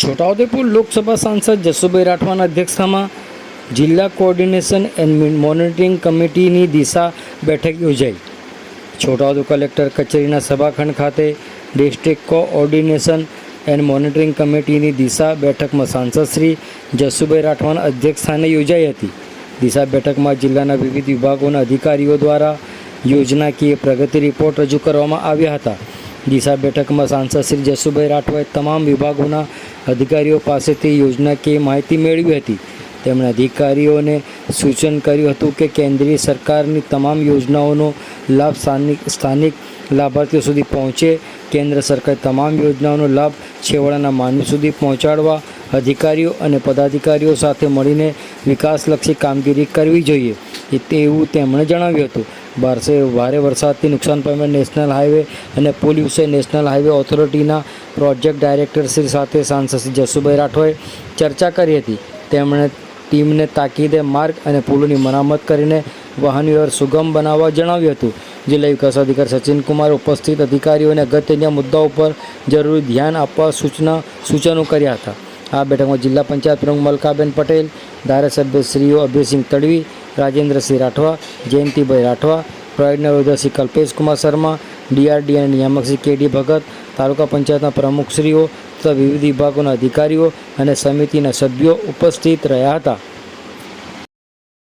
છોટાઉદેપુર લોકસભા સાંસદ જસુભાઈ રાઠવાના અધ્યક્ષતામાં જિલ્લા કોઓર્ડિનેશન એન્ડ મોનિટરિંગ કમિટીની દિશા બેઠક યોજાઈ. છોટાઉદેપુર કલેક્ટર કચેરીના સભાખંડ ખાતે ડિસ્ટ્રિક્ટ કોઓર્ડિનેશન એન્ડ મોનિટરિંગ કમિટીની દિશા બેઠકમાં સાંસદ શ્રી જસુભાઈ રાઠવાના અધ્યક્ષસ્થાને યોજાઈ હતી. દિશા બેઠકમાં જિલ્લાના વિવિધ વિભાગોના અધિકારીઓ દ્વારા યોજનાકીય પ્રગતિ રિપોર્ટ રજૂ કરવામાં આવ્યા હતા. દિશા બેઠકમાં સાંસદ શ્રી જસુભાઈ રાઠવાએ તમામ વિભાગોના અધિકારીઓ પાસેથી યોજનાકીય માહિતી મેળવી હતી. તેમણે અધિકારીઓને સૂચન કર્યું હતું કે કેન્દ્રીય સરકારની તમામ યોજનાઓનો લાભ સ્થાનિક સ્થાનિક લાભાર્થીઓ સુધી પહોંચે. કેન્દ્ર સરકાર તમામ યોજનાઓનો લાભ છેવાડાના માનવી સુધી પહોંચાડવા અધિકારીઓ અને પદાધિકારીઓ સાથે મળીને વિકાસલક્ષી કામગીરી કરવી જોઈએ. તેવું તેમણે જણાવ્યું હતું. બારસે ભારે વરસાદથી નુકસાન પામેલ નેશનલ હાઈવે અને પુલ વિશે નેશનલ હાઈવે ઓથોરિટીના પ્રોજેક્ટ ડાયરેક્ટર શ્રી સાથે સાંસદ શ્રી જસુભાઈ રાઠોએ ચર્ચા કરી હતી. તેમણે ટીમને તાકીદે માર્ગ અને પુલોની મરામત કરીને વાહન વ્યવહાર સુગમ બનાવવા જણાવ્યું હતું જિલ્લા વિકાસ અધિકારી સચિન કુમાર ઉપસ્થિત અધિકારીઓને અગત્યના મુદ્દાઓ પર જરૂરી ધ્યાન આપવા સૂચના, સૂચનો કર્યા હતા. આ બેઠકમાં જિલ્લા પંચાયત પ્રમુખ મલકાબેન પટેલ ધારાસભ્યશ્રીઓ અભયસિંહ તડવી રાજેન્દ્રસિંહ રાઠવા, જયંતિભાઈ રાઠવા પ્રોજેક્ટના ઉદ્યોગશ્રી કલ્પેશ કુમાર શર્મા ડીઆરડીએના નિયામક શ્રી કે ડી ભગત, તાલુકા પંચાયતના પ્રમુખશ્રીઓ તથા વિવિધ વિભાગોના અધિકારીઓ અને સમિતિના સભ્યો ઉપસ્થિત રહ્યા હતા.